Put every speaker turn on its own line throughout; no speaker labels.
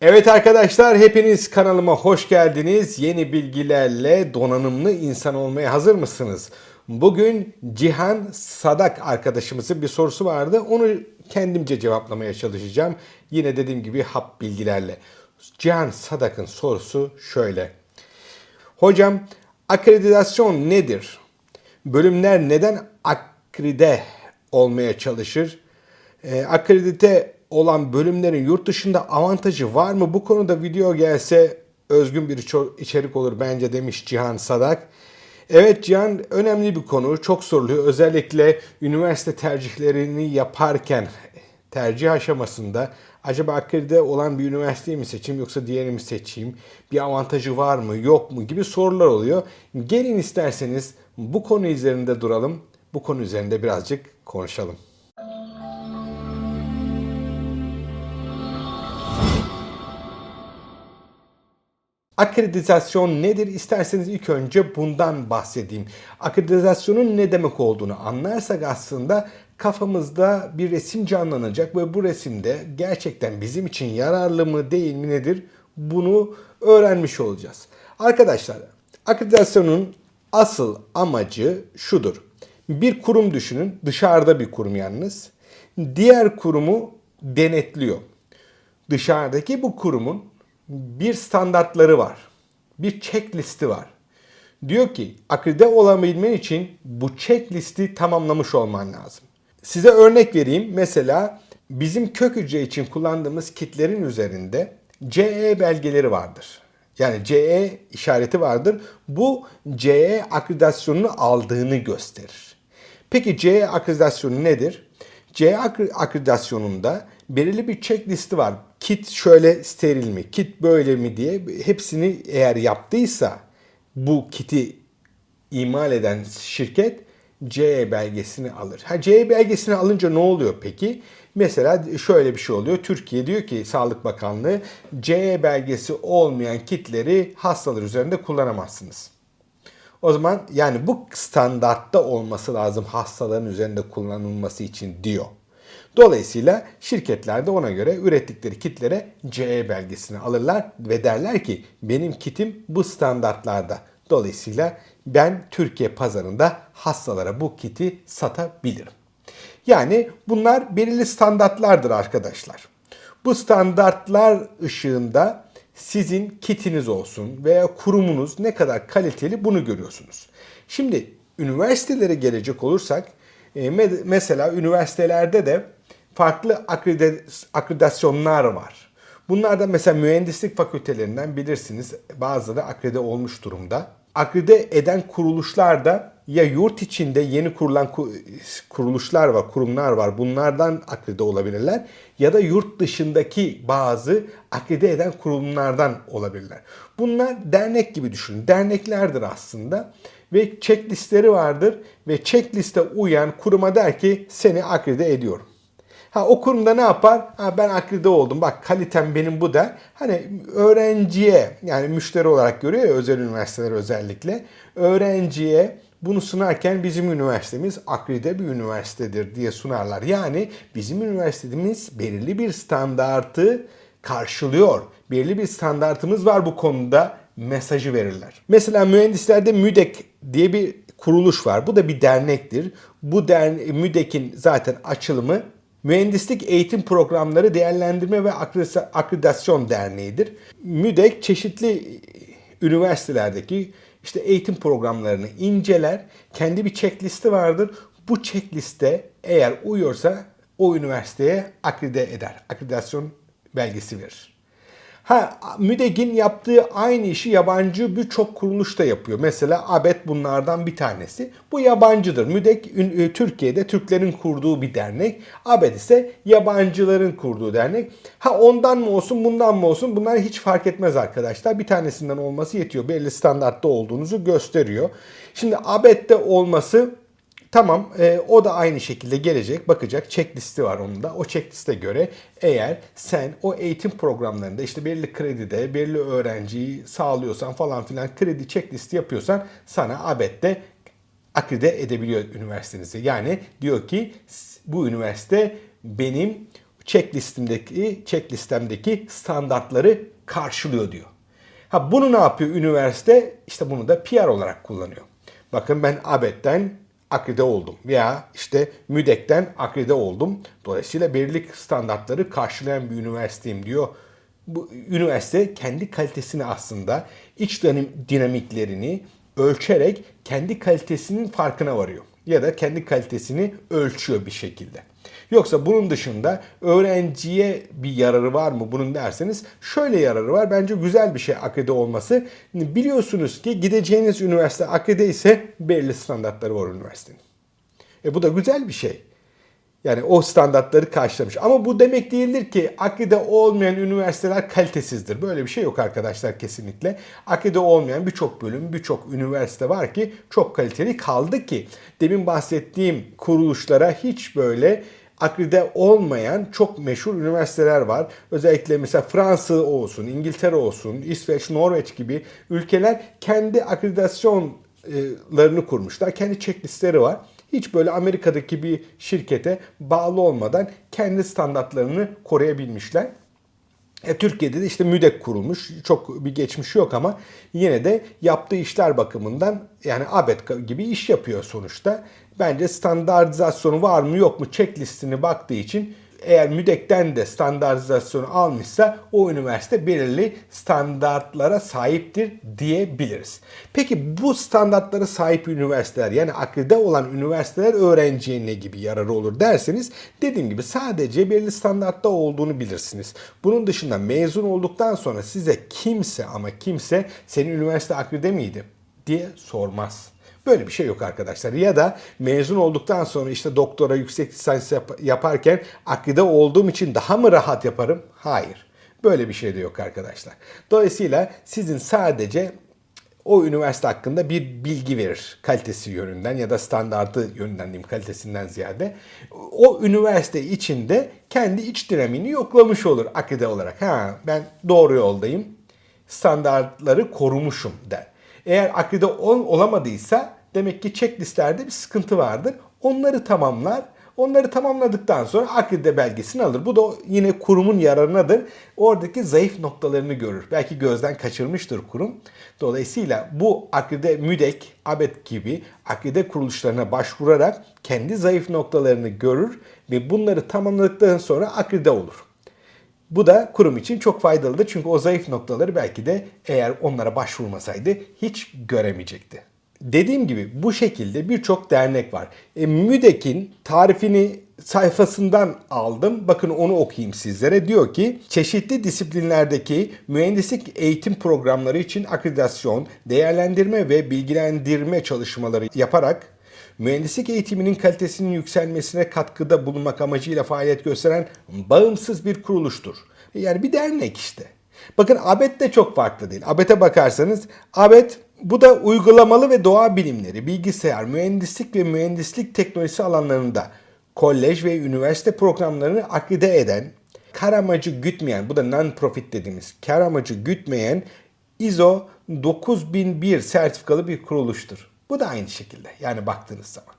Evet arkadaşlar hepiniz kanalıma hoş geldiniz. Yeni bilgilerle donanımlı insan olmaya hazır mısınız? Bugün Cihan Sadak arkadaşımızın bir sorusu vardı. Onu kendimce cevaplamaya çalışacağım. Yine dediğim gibi hap bilgilerle. Cihan Sadak'ın sorusu şöyle. Hocam akreditasyon nedir? Bölümler neden akredite olmaya çalışır? E, akredite olan bölümlerin yurt dışında avantajı var mı? Bu konuda video gelse özgün bir içerik olur bence demiş Cihan Sadak. Evet Cihan önemli bir konu. Çok soruluyor. Özellikle üniversite tercihlerini yaparken tercih aşamasında acaba akredite olan bir üniversiteyi mi seçeyim yoksa diğerini mi seçeyim? Bir avantajı var mı yok mu gibi sorular oluyor. Gelin isterseniz bu konu üzerinde duralım. Bu konu üzerinde birazcık konuşalım. Akreditasyon nedir? İsterseniz ilk önce bundan bahsedeyim. Akreditasyonun ne demek olduğunu anlarsak aslında kafamızda bir resim canlanacak ve bu resimde gerçekten bizim için yararlı mı değil mi nedir? Bunu öğrenmiş olacağız. Arkadaşlar, akreditasyonun asıl amacı şudur. Bir kurum düşünün, dışarıda bir kurum yalnız. Diğer kurumu denetliyor. Dışarıdaki bu kurumun bir standartları var. Bir checklisti var. Diyor ki akredite olabilmen için bu checklisti tamamlamış olman lazım. Size örnek vereyim. Mesela bizim kök hücre için kullandığımız kitlerin üzerinde CE belgeleri vardır. Yani CE işareti vardır. Bu CE akreditasyonunu aldığını gösterir. Peki CE akreditasyonu nedir? CE akre- akreditasyonunda belirli bir checklisti var. Kit şöyle steril mi, kit böyle mi diye hepsini eğer yaptıysa bu kiti imal eden şirket CE belgesini alır. Ha CE belgesini alınca ne oluyor peki? Mesela şöyle bir şey oluyor. Türkiye diyor ki Sağlık Bakanlığı CE belgesi olmayan kitleri hastalar üzerinde kullanamazsınız. O zaman yani bu standartta olması lazım hastaların üzerinde kullanılması için diyor. Dolayısıyla şirketler de ona göre ürettikleri kitlere CE belgesini alırlar ve derler ki benim kitim bu standartlarda. Dolayısıyla ben Türkiye pazarında hastalara bu kiti satabilirim. Yani bunlar belirli standartlardır arkadaşlar. Bu standartlar ışığında sizin kitiniz olsun veya kurumunuz ne kadar kaliteli bunu görüyorsunuz. Şimdi üniversitelere gelecek olursak e, me- mesela üniversitelerde de farklı akreditasyonlar var. Bunlardan mesela mühendislik fakültelerinden bilirsiniz bazıları akrede olmuş durumda. Akrede eden kuruluşlar da ya yurt içinde yeni kurulan ku- kuruluşlar var, kurumlar var. Bunlardan akrede olabilirler ya da yurt dışındaki bazı akrede eden kurumlardan olabilirler. Bunlar dernek gibi düşünün. Derneklerdir aslında ve checklistleri vardır ve checkliste uyan kuruma der ki seni akrede ediyorum. Ha o kurumda ne yapar? Ha ben akredite oldum. Bak kalitem benim bu der. Hani öğrenciye yani müşteri olarak görüyor ya özel üniversiteler özellikle. Öğrenciye bunu sunarken bizim üniversitemiz akredite bir üniversitedir diye sunarlar. Yani bizim üniversitemiz belirli bir standartı karşılıyor. Belirli bir standartımız var bu konuda mesajı verirler. Mesela mühendislerde MÜDEK diye bir kuruluş var. Bu da bir dernektir. Bu derne MÜDEK'in zaten açılımı Mühendislik Eğitim Programları Değerlendirme ve Akredita- Akreditasyon Derneği'dir. MÜDEK çeşitli üniversitelerdeki işte eğitim programlarını inceler. Kendi bir checklisti vardır. Bu checkliste eğer uyuyorsa o üniversiteye akredite eder. Akreditasyon belgesi verir. Ha MÜDEG'in yaptığı aynı işi yabancı birçok kuruluş da yapıyor. Mesela ABET bunlardan bir tanesi. Bu yabancıdır. MÜDEG e, Türkiye'de Türklerin kurduğu bir dernek. ABET ise yabancıların kurduğu dernek. Ha ondan mı olsun bundan mı olsun bunlar hiç fark etmez arkadaşlar. Bir tanesinden olması yetiyor. Belli standartta olduğunuzu gösteriyor. Şimdi ABET'te olması Tamam e, o da aynı şekilde gelecek bakacak checklisti var onun da. O checkliste göre eğer sen o eğitim programlarında işte belirli kredide belirli öğrenciyi sağlıyorsan falan filan kredi checklisti yapıyorsan sana ABET'te akredite edebiliyor üniversitenizi. Yani diyor ki bu üniversite benim checklistimdeki checklistemdeki standartları karşılıyor diyor. Ha bunu ne yapıyor üniversite? İşte bunu da PR olarak kullanıyor. Bakın ben ABET'ten akredite oldum veya işte MÜDEK'ten akredite oldum. Dolayısıyla belirli standartları karşılayan bir üniversiteyim diyor. Bu üniversite kendi kalitesini aslında iç dinamiklerini ölçerek kendi kalitesinin farkına varıyor. Ya da kendi kalitesini ölçüyor bir şekilde. Yoksa bunun dışında öğrenciye bir yararı var mı bunun derseniz şöyle yararı var. Bence güzel bir şey akredite olması. Biliyorsunuz ki gideceğiniz üniversite akredite ise belli standartları var üniversitenin. E bu da güzel bir şey. Yani o standartları karşılamış. Ama bu demek değildir ki akredite olmayan üniversiteler kalitesizdir. Böyle bir şey yok arkadaşlar kesinlikle. Akredite olmayan birçok bölüm, birçok üniversite var ki çok kaliteli kaldı ki demin bahsettiğim kuruluşlara hiç böyle akredite olmayan çok meşhur üniversiteler var. Özellikle mesela Fransa olsun, İngiltere olsun, İsveç, Norveç gibi ülkeler kendi akreditasyonlarını kurmuşlar. Kendi checklistleri var. Hiç böyle Amerika'daki bir şirkete bağlı olmadan kendi standartlarını koruyabilmişler. E, Türkiye'de de işte müdek kurulmuş. Çok bir geçmişi yok ama yine de yaptığı işler bakımından yani ABET gibi iş yapıyor sonuçta. Bence standartizasyonu var mı yok mu checklistini baktığı için eğer müdekten de standartizasyonu almışsa o üniversite belirli standartlara sahiptir diyebiliriz. Peki bu standartlara sahip üniversiteler yani akredite olan üniversiteler öğrenciye ne gibi yararı olur derseniz dediğim gibi sadece belirli standartta olduğunu bilirsiniz. Bunun dışında mezun olduktan sonra size kimse ama kimse senin üniversite akredite miydi diye sormaz. Böyle bir şey yok arkadaşlar. Ya da mezun olduktan sonra işte doktora, yüksek lisans yap- yaparken akredite olduğum için daha mı rahat yaparım? Hayır. Böyle bir şey de yok arkadaşlar. Dolayısıyla sizin sadece o üniversite hakkında bir bilgi verir kalitesi yönünden ya da standartı yönünden diyeyim kalitesinden ziyade. O üniversite içinde kendi iç dinamiğini yoklamış olur akredite olarak. Ha ben doğru yoldayım. Standartları korumuşum der. Eğer akredite ol, olamadıysa demek ki checklistlerde bir sıkıntı vardır. Onları tamamlar. Onları tamamladıktan sonra akredite belgesini alır. Bu da yine kurumun yararınadır. Oradaki zayıf noktalarını görür. Belki gözden kaçırmıştır kurum. Dolayısıyla bu akredite müdek, ABET gibi akredite kuruluşlarına başvurarak kendi zayıf noktalarını görür ve bunları tamamladıktan sonra akredite olur. Bu da kurum için çok faydalıdır. Çünkü o zayıf noktaları belki de eğer onlara başvurmasaydı hiç göremeyecekti. Dediğim gibi bu şekilde birçok dernek var. E, MÜDEK'in tarifini sayfasından aldım. Bakın onu okuyayım sizlere. Diyor ki çeşitli disiplinlerdeki mühendislik eğitim programları için akreditasyon, değerlendirme ve bilgilendirme çalışmaları yaparak mühendislik eğitiminin kalitesinin yükselmesine katkıda bulunmak amacıyla faaliyet gösteren bağımsız bir kuruluştur. Yani bir dernek işte. Bakın ABET de çok farklı değil. ABET'e bakarsanız ABET bu da uygulamalı ve doğa bilimleri, bilgisayar, mühendislik ve mühendislik teknolojisi alanlarında kolej ve üniversite programlarını akredite eden, kar amacı gütmeyen, bu da non-profit dediğimiz kar amacı gütmeyen ISO 9001 sertifikalı bir kuruluştur. Bu da aynı şekilde yani baktığınız zaman.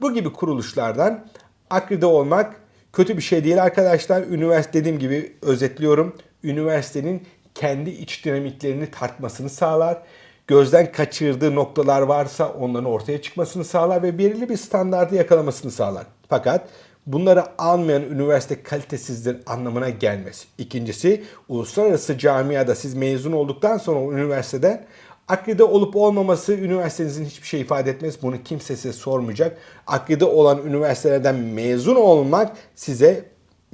Bu gibi kuruluşlardan akredite olmak kötü bir şey değil arkadaşlar. Üniversite dediğim gibi özetliyorum. Üniversitenin kendi iç dinamiklerini tartmasını sağlar. Gözden kaçırdığı noktalar varsa onların ortaya çıkmasını sağlar ve belirli bir standartı yakalamasını sağlar. Fakat bunları almayan üniversite kalitesizdir anlamına gelmez. İkincisi uluslararası camiada siz mezun olduktan sonra üniversiteden Akredite olup olmaması üniversitenizin hiçbir şey ifade etmez. Bunu kimse size sormayacak. Akredite olan üniversitelerden mezun olmak size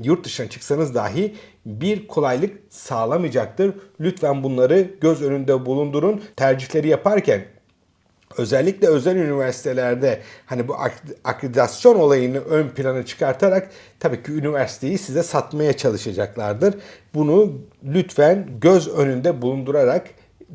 yurt dışına çıksanız dahi bir kolaylık sağlamayacaktır. Lütfen bunları göz önünde bulundurun. Tercihleri yaparken özellikle özel üniversitelerde hani bu akreditasyon olayını ön plana çıkartarak tabii ki üniversiteyi size satmaya çalışacaklardır. Bunu lütfen göz önünde bulundurarak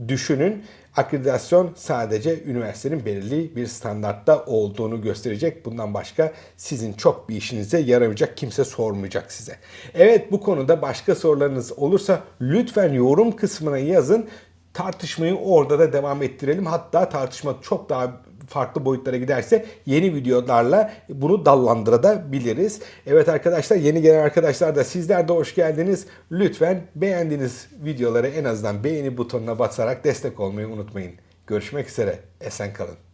düşünün. Akreditasyon sadece üniversitenin belirli bir standartta olduğunu gösterecek. Bundan başka sizin çok bir işinize yaramayacak. Kimse sormayacak size. Evet bu konuda başka sorularınız olursa lütfen yorum kısmına yazın tartışmayı orada da devam ettirelim. Hatta tartışma çok daha farklı boyutlara giderse yeni videolarla bunu dallandırabiliriz. Evet arkadaşlar yeni gelen arkadaşlar da sizler de hoş geldiniz. Lütfen beğendiğiniz videoları en azından beğeni butonuna basarak destek olmayı unutmayın. Görüşmek üzere. Esen kalın.